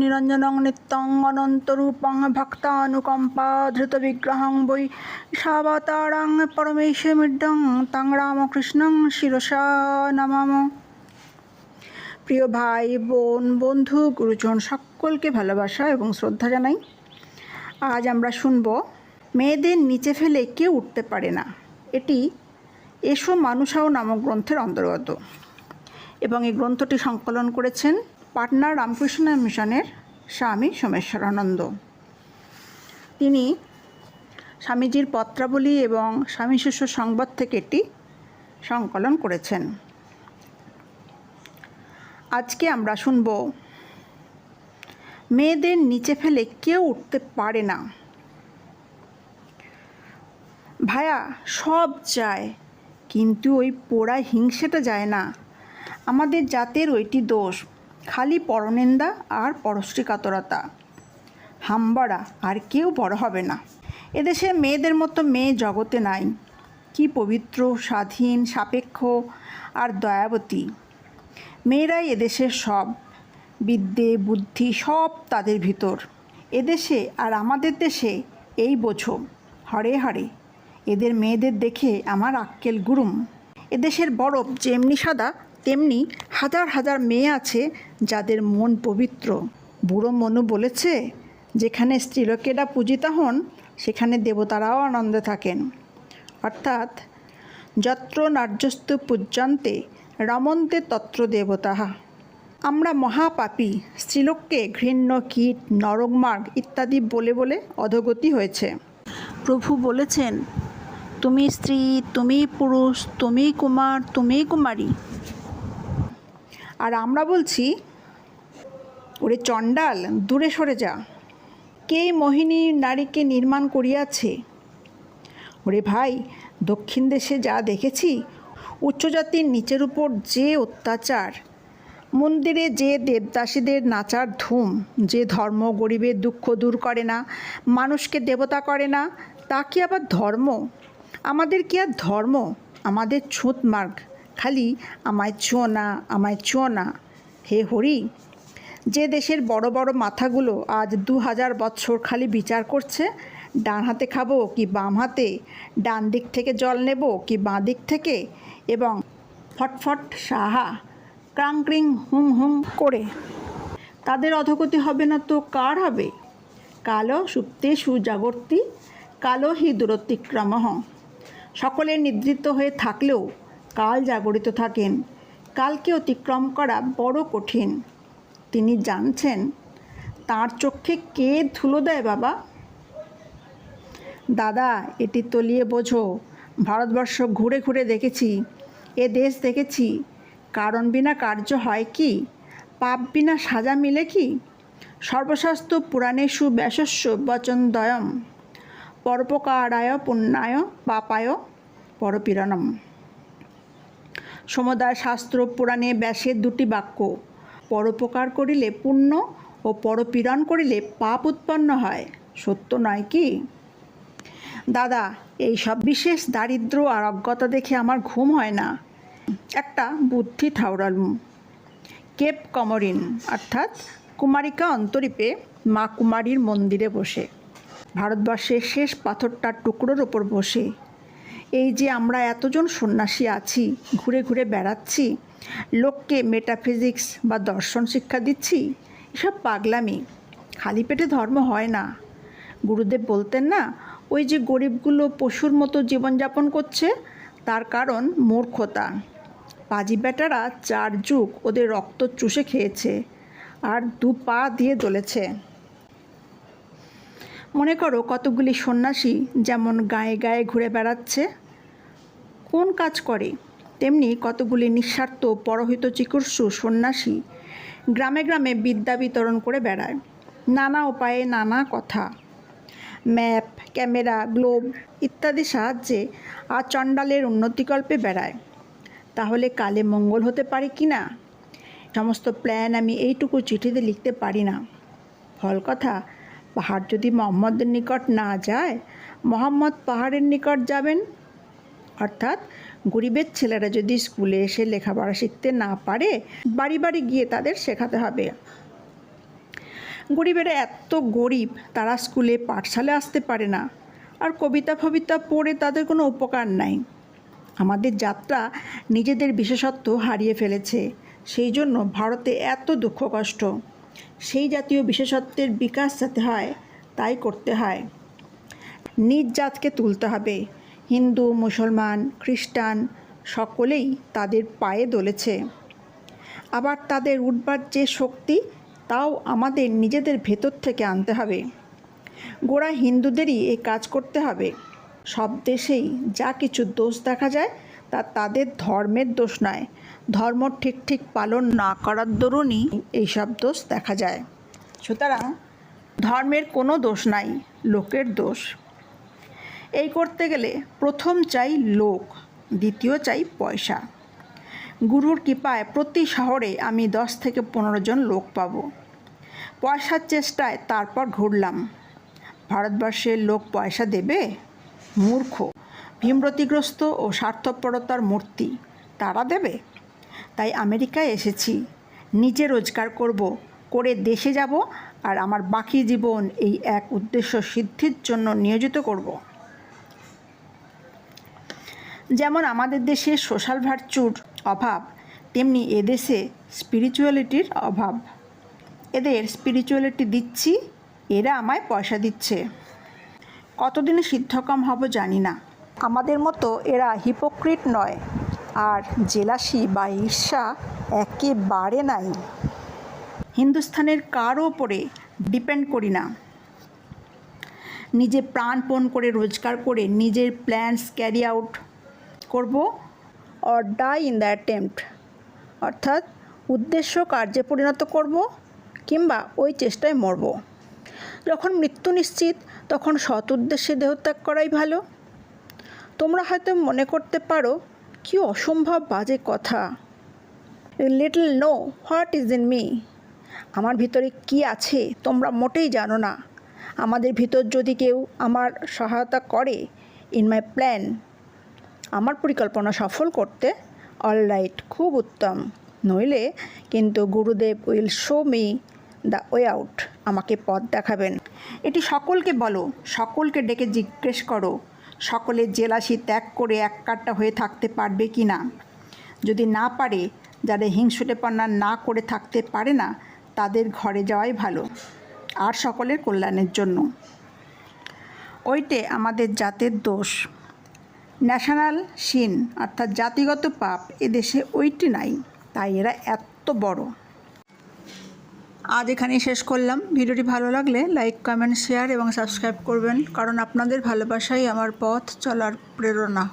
নিরঞ্জনং নিত্যং অনন্তরূপং ভক্তানুকম্পা ধৃতবিগ্রহং বৈ সাবতারাং পরমেশমিড্ডং তাং রামকৃষ্ণং শিরসা নমাম প্রিয় ভাই বোন বন্ধু গুরুজন সকলকে ভালোবাসা এবং শ্রদ্ধা জানাই আজ আমরা শুনব মেয়েদের নিচে ফেলে কেউ উঠতে পারে না এটি এসো মানুষাও নামক গ্রন্থের অন্তর্গত এবং এই গ্রন্থটি সংকলন করেছেন পাটনার রামকৃষ্ণ মিশনের স্বামী সোমেশ্বরানন্দ। তিনি স্বামীজির পত্রাবলী এবং স্বামী শিষ্য সংবাদ থেকে এটি সংকলন করেছেন। আজকে আমরা শুনব, মেয়েদের নিচে ফেলে কেউ উঠতে পারে না। ভায়া, সব যায়, কিন্তু ওই পোড়া হিংসেটা যায় না। আমাদের জাতের ওইটি দোষ। খালি পরনিন্দা আর পরশ্রী কাতরতা হাম্বাড়া, আর কেউ বড় হবে না। এদেশে মেয়েদের মতো মেয়ে জগতে নাই। কি পবিত্র, স্বাধীন, সাপেক্ষ আর দয়াবতী। মেয়েরাই এদেশের সব। বিদ্যে, বুদ্ধি সব তাদের ভিতর। এদেশে আর আমাদের দেশে এই বোঝো। হরে হরে। এদের মেয়েদের দেখে আমার আক্কেল গুরুম। এদেশের বরফ যেমনি সাদা তেমনি হাজার হাজার মেয়ে আছে যাদের মন পবিত্র। বুড়ো মনু বলেছে, যেখানে স্ত্রীলোকেরা পূজিতা হন, সেখানে দেবতারাও আনন্দে থাকেন। অর্থাৎ যত্র নার্যস্তু পূজ্যন্তে রমন্তে তত্র দেবতা। আমরা মহাপাপী, স্ত্রীলোককে ঘৃণ্য, কীট নরকমার্গ ইত্যাদি বলে বলে অধগতি হয়েছে। প্রভু বলেছেন, তুমি স্ত্রী, তুমি পুরুষ, তুমি কুমার, তুমি কুমারী আর আমরা বলছি, ওরে চণ্ডাল, দূরে সরে যা। কে মোহিনী নারীকে নির্মাণ করিয়াছে? ওরে ভাই, দক্ষিণ দেশে যা দেখেছি উচ্চজাতির নিচের উপর যে অত্যাচার, মন্দিরে যে দেবদাসীদের নাচার ধুম, যে ধর্ম গরিবের দুঃখ দূর করে না, মানুষকে দেবতা করে না, তা কি আবার ধর্ম? আমাদের কি আর ধর্ম? আমাদের ছুঁত মার্গ। খালি আমায় ছো না, আমায় ছো না। হে হরি, যে দেশের বড় বড় মাথাগুলো আজ দু হাজার বছর খালি বিচার করছে, ডান হাতে খাব কি বাম হাতে, ডান দিক থেকে জল নেব কি বাঁ দিক থেকে, এবং ফটফট সাহা ক্রাংক্রিং হুম হুম করে। তাদের অধগতি হবে না তো কার হবে? কালো সুপ্তে সুজাগর্তি, কালো হি দূরতিক্রম সকলে নিদ্রিত হয়ে থাকলেও কাল জাগরিত থাকেন। কালকে অতিক্রম করা বড় কঠিন। তিনি জানছেন, তার চোখে কে ধুলো দেয় বাবা? দাদা, এটি তলিয়ে বোঝো। ভারতবর্ষ ঘুরে ঘুরে দেখেছি, এ দেশ দেখেছি। কারণ বিনা কার্য হয় কি? পাপ বিনা সাজা মিলে কি? সর্বশাস্ত্র পুরাণেষু ব্যাসস্য বচনদয়ম পরোপকারায় পুণ্যায় পাপায় পরপীড়নম। সমুদায় শাস্ত্র পুরাণে ব্যাসের দুটি বাক্য, পরোপকার করিলে পুণ্য ও পরপীড়ন করিলে পাপ উৎপন্ন হয়। সত্য নয় কি? দাদা, এই সব বিশেষ দারিদ্র আর অজ্ঞতা দেখে আমার ঘুম হয় না। একটা বুদ্ধি ঠাউরালুম কেপ কমরিন, অর্থাৎ কুমারিকা অন্তরীপে মা কুমারীর মন্দিরে বসে। ভারতবর্ষের শেষ পাথরটার টুকরোর ওপর বসে। এই যে আমরা এতজন সন্ন্যাসী আছি, ঘুরে ঘুরে বেড়াচ্ছি, লোককে মেটাফিজিক্স বা দর্শন শিক্ষা দিচ্ছি, এসব পাগলামি। খালি পেটে ধর্ম হয় না। গুরুদেব বলতেন না, ওই যে গরিবগুলো পশুর মতো জীবনযাপন করছে, তার কারণ মূর্খতা। পাজি বেটারা চার যুগ ওদের রক্ত চুষে খেয়েছে, আর দু পা দিয়ে দলেছে। মনে করো কতগুলি সন্ন্যাসী যেমন গায়ে গায়ে ঘুরে বেড়াচ্ছে, কোন কাজ করে? তেমনি কতগুলি নিঃস্বার্থ পরহিত চিকিৎসু সন্ন্যাসী গ্রামে গ্রামে বিদ্যা বিতরণ করে বেড়ায়। নানা উপায়ে নানা কথা। ম্যাপ, ক্যামেরা, গ্লোব ইত্যাদি সাহায্যে আর চণ্ডালের উন্নতিকল্পে বেড়ায়। তাহলে কালে মঙ্গল হতে পারে কি না? সমস্ত প্ল্যান আমি এইটুকু চিঠিতে লিখতে পারি না। ফল কথা পাহাড় যদি মোহাম্মদের নিকট না যায়, মোহাম্মদ পাহাড়ের নিকট যাবেন? অর্থাৎ গরিবের ছেলেরা যদি স্কুলে এসে লেখাপড়া শিখতে না পারে, বাড়ি বাড়ি গিয়ে তাদের শেখাতে হবে। গরিবেরা এত গরিব, তারা স্কুলে পাঠশালে আসতে পারে না। আর কবিতা ফবিতা পড়ে তাদের কোনো উপকার নাই। আমাদের যাত্রা নিজেদের বিশেষত্ব হারিয়ে ফেলেছে। সেই জন্য ভারতে এত দুঃখ কষ্ট। সেই জাতীয় বিশেষত্বের বিকাশ যাতে হয়, তাই করতে হয়। নিজ জাতকে তুলতে হবে। হিন্দু, মুসলমান, খ্রিস্টান সকলেই তাদের পায়ে দলেছে। আবার তাদের উঠবার যে শক্তি, তাও আমাদের নিজেদের ভেতর থেকে আনতে হবে। গোড়া হিন্দুদেরই এই কাজ করতে হবে। সব দেশেই যা কিছু দোষ দেখা যায় তা তাদের ধর্মের দোষ নয়। ধর্ম ঠিক ঠিক পালন না করার দরুনই এইসব দোষ দেখা যায়। সুতরাং ধর্মের কোনো দোষ নাই, লোকের দোষ। এই করতে গেলে প্রথম চাই লোক, দ্বিতীয় চাই পয়সা। গুরুর কৃপায় প্রতি শহরে আমি দশ থেকে পনেরো জন লোক পাব। পয়সার চেষ্টায় তারপর ঘুরলাম। ভারতবর্ষের লোক পয়সা দেবে? মূর্খ। ভীমরতিগ্রস্ত ও স্বার্থপরতার মূর্তি তারা দেবে? তাই আমেরিকায় এসেছি। নিজে রোজগার করব, করে দেশে যাব, আর আমার বাকি জীবন এই এক উদ্দেশ্য সিদ্ধির জন্য নিয়োজিত করব। যেমন আমাদের দেশে সোশ্যাল ভার্চুর অভাব, তেমনি এদেশে স্পিরিচুয়ালিটির অভাব। এদের স্পিরিচুয়ালিটি দিচ্ছি, এরা আমায় পয়সা দিচ্ছে। কতদিনে সিদ্ধকাম হব জানি না। আমাদের মতো এরা হিপোক্রিট নয়, আর জেলাসি বা ঈর্ষা একেবারে নাই। হিন্দুস্থানের কারও ওপরে ডিপেন্ড করি না। নিজে প্রাণপণ করে রোজগার করে নিজের প্ল্যানস ক্যারি আউট করব or die in the attempt, অর্থাৎ উদ্দেশ্য কার্যে পরিণত করব কিংবা ওই চেষ্টায় মরব। যখন মৃত্যু নিশ্চিত, তখন সৎ উদ্দেশ্যে দেহত্যাগ করাই ভালো। তোমরা হয়তো মনে করতে পারো, কি অসম্ভব বাজে কথা। Little no what is in me আমার ভিতরে কি আছে, তোমরা মোটেই জানো না। আমাদের ভিতর যদি কেউ আমার সহায়তা করে ইন মাই প্ল্যান আমার পরিকল্পনা সফল করতে অল রাইট খুব উত্তম। নইলে কিন্তু Gurudev will show me the way out আমাকে পথ দেখাবেন। এটি সকলকে বলো, সকলকে ডেকে জিজ্ঞেস করো সকলে জেলাসি ত্যাগ করে এক কাট্টা হয়ে থাকতে পারবে কি না? যদি না পারে, যারা হিংসুটেপনা না করে থাকতে পারে না, তাদের ঘরে যাওয়াই ভালো, আর সকলের কল্যাণের জন্য। ওইটে আমাদের জাতের দোষ। ন্যাশনাল সিন অর্থাৎ জাতিগত পাপ এদেশে ওইটি নাই, তাই এরা এত বড়। আজ এখানেই শেষ করলাম। ভিডিওটি ভালো লাগলে লাইক, কমেন্ট, শেয়ার এবং সাবস্ক্রাইব করবেন, কারণ আপনাদের ভালোবাসাই আমার পথ চলার প্রেরণা।